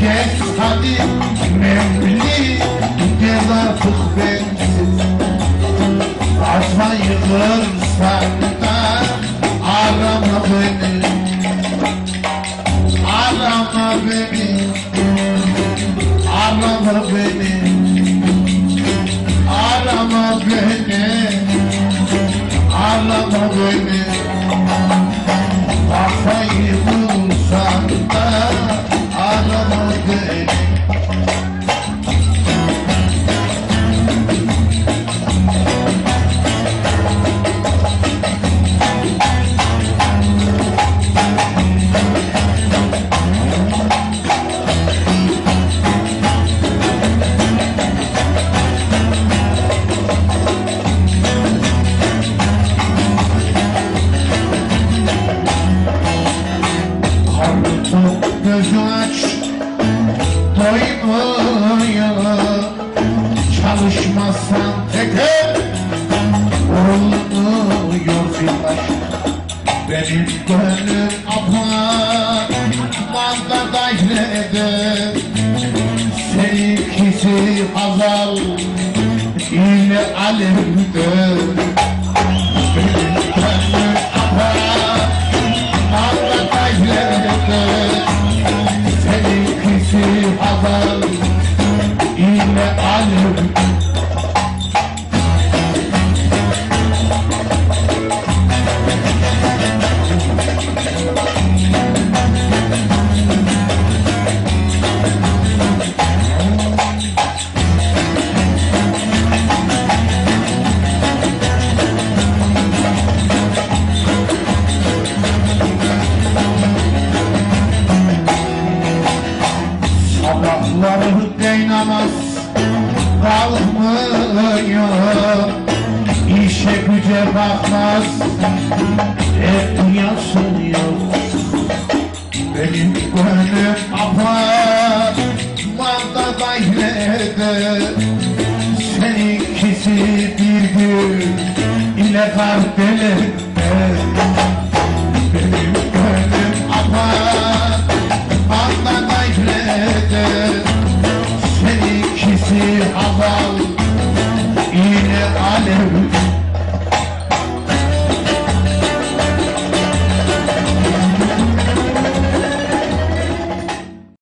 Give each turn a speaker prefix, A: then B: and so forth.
A: Geç hadi memli gel artık arama beni Arama beni. Arama beni Arama beni. Arama beni Doymuyor Çalışmazsan teker Olmuyor flaş Benim gönlüm apar Manda dairede Seninkisi hazal Yine alemde. Benim Sabahları beynamaz kalkmıyor İşe güce bakmaz. Hep yasınıyor Benim gönlüm apar. Manda dairede Seninkisi bir gün. İle kalpte